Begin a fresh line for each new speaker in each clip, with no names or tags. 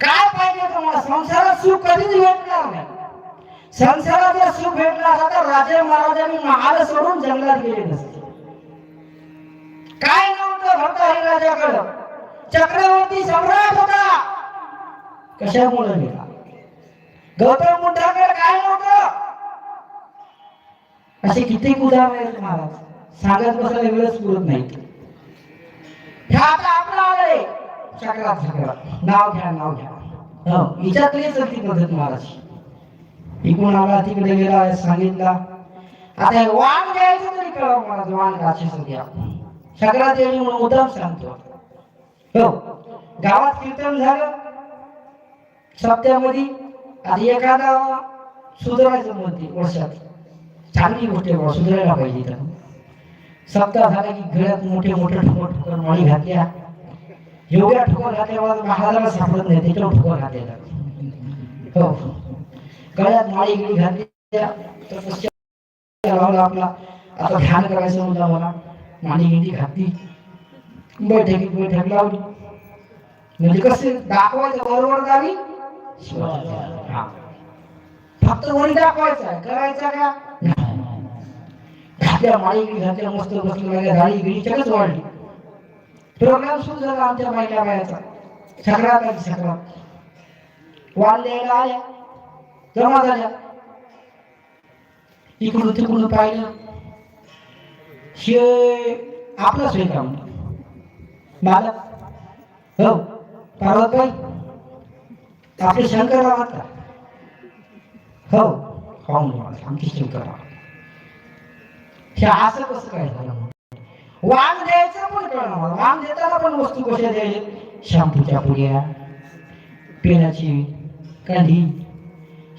काय पाहिजे तुम्हाला? संसारात सुख कधीच भेटणार नाही. संसारात जर सुख भेटला असतं तर राजे महाराजांनी महाल सोडून जंगलात गेले नसते. काय नव्हतं भरता राजाकडं चक्रवर्ती सम्राट होता. कशामुळे गेला? गौतम बुद्धाकडे काय नव्हतं? असे किती उदाहरण आहेत महाराज. सांगत बसायला वेळच पुरत नाही. हे आता आपलं आलंय. चक्रा चक्रा नाव घ्या नाव घ्या. हो हिच्यातली ती पद्धत महाराज. इकडून आला तिकडे गेला सांगितला. आता वाण घ्यायचं तरी कळव महाराज वाण गाची सध्या चक्रात देवी म्हणून मुद्दाम सांगतो हो गावात कीर्तन झालं. सप्त्यामध्ये आधी एखादा सुधारायचं म्हणते वर्षात. चांगली गोष्ट आहे सुधारायला पाहिजे तर सप्ताह झाला की गळ्यात मोठे मोठे ठोकर ठोकर मळी घातल्या. एवढ्या ठोकर घातल्या मला महाराजाला सापडत नाही त्याच्यावर ठोकर घातलेला हो. गळ्यात माळी गिळी घातली आपला आता ध्यान करायचं म्हणलं मला माळी गिळी घातली. बैठकीत बैठक लावली. म्हणजे कसे दाखवायचं बरोबर गावी हा. फक्त वरी दाखवायचं आहे करायचं का? घातल्या माळी गिळी घातल्या मस्त बसलं लागल्या गाडी गिळी चकच वाढली. प्रोग्राम सुरू झाला आमच्या बायका बायाचा सक्रात आली सक्रात वाल द्यायला आल्या जमा झाल्या इकडून तिकडून पाहिलं. शे आपला सोय काम. बालक हो पार्वतबाई आपले शंकर आहात का हो हो म्हणून आमचे शंकर आहात हे असं कसं काय झालं? वाण द्यायचं पण करणार मला देताना पण वस्तू कशा द्यायच्या? शॅम्पूच्या पुड्या. पेनाची कांदी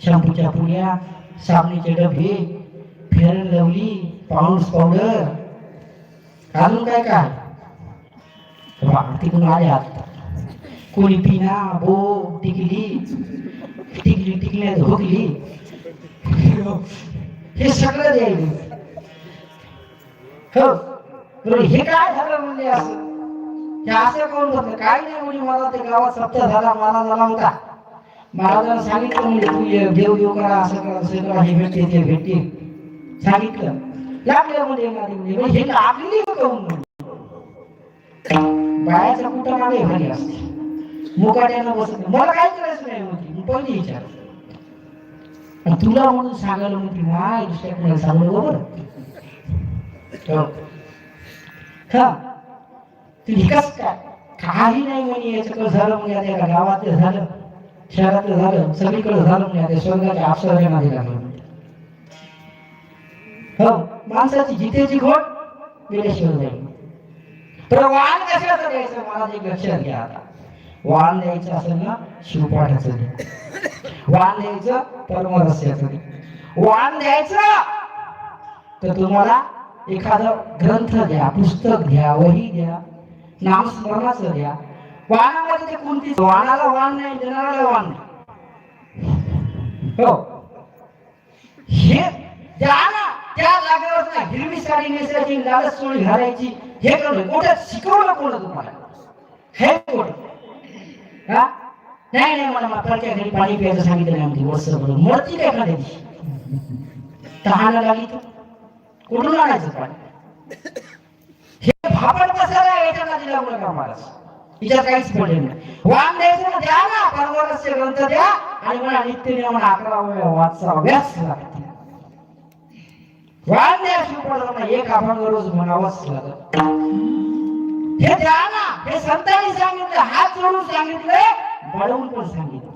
शॅम्पूच्या पुड्या साबणीचे डबे फेरन लवली पाऊस पावडर घालून काय काय? वा, तिकडून आले आता कोणी पिना बो टिकली टिकली टिकल्या झोकली. हे सगळं द्यायचं. हो. हे काय झालं म्हणजे असं? हे असं कोण होतं? काय नाही म्हणजे मला ते गावात सप्ताह झाला मला झाला होता. महाराजांना सांगितलं म्हणजे तू देव देव करा असं करा असं करा हे भेटते ते भेटते सांगितलं. लागलं म्हणजे एखादी म्हणजे हे लागली बायाच्या कुठं मागे भारी असते. मुकाट्यानं बसत मला काय करायचं नाही होती. पहिली विचार तुला म्हणून सांगायला म्हणते माय दुसऱ्या कोणाला सांगू बरोबर. हा. विकास काय? काही नाही म्हणे याच्याकडे झालं म्हणजे आता एका गावातलं झालं शहरातलं झालं सगळीकडे झालं म्हणजे आता स्वर्गाच्या अप्सरेमध्ये लागलं हो माणसाची जितेची घोट गेल्याशिवाय जाईल तर वाण कशाचं द्यायचं मला एक लक्षात घ्या आता. वाण द्यायचं असेल ना शिवपाठाचं द्या वाण द्यायचं परमरस्याचं द्या वाण द्यायचं तर तुम्हाला एखादं ग्रंथ द्या पुस्तक घ्या वही घ्या नामस्मरणाचं द्या वाणामध्ये ते कोणती वाणाला वाण नाही देणाऱ्याला वाण नाही. हो. हे त्याला त्या जागेवर ना हिरवी साडी नेसायची लाल सोळी घालायची हे करणं कोणत्या शिकवलं कोण तुम्हाला? हे कोण? हा? नाही नाही मला मात्राच्या घरी पाणी प्यायचं सांगितलं नाही आमची वर्ष भरून मोडती काय खाण्याची? तहाना लागली तर? कुठून आणायचं पाणी? हे भापड बसायला याच्या दिला मुलं नका तिच्यात काहीच पडले नाही. वाम द्यायचं ना द्या ना परवरस्य ग्रंथ द्या. आणि मला नित्य नियमन अकरा वाचा अभ्यास लागते. वाम द्या शिवपडांना एक आपण रोज म्हणावंच लागत. हे द्या ना हे संतांनी सांगितलं हात जोडून सांगितलंय बळवून पण सांगितलं.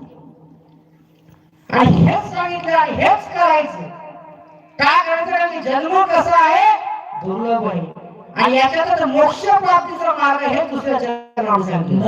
आणि हेच सांगितलं आणि हेच करायचं. की जन्म कसा आहे? दुर्लभ आहे. आणि याच्यातच मोक्ष प्राप्तीचा मार्ग हे
दुसऱ्या जन्म सांगतो.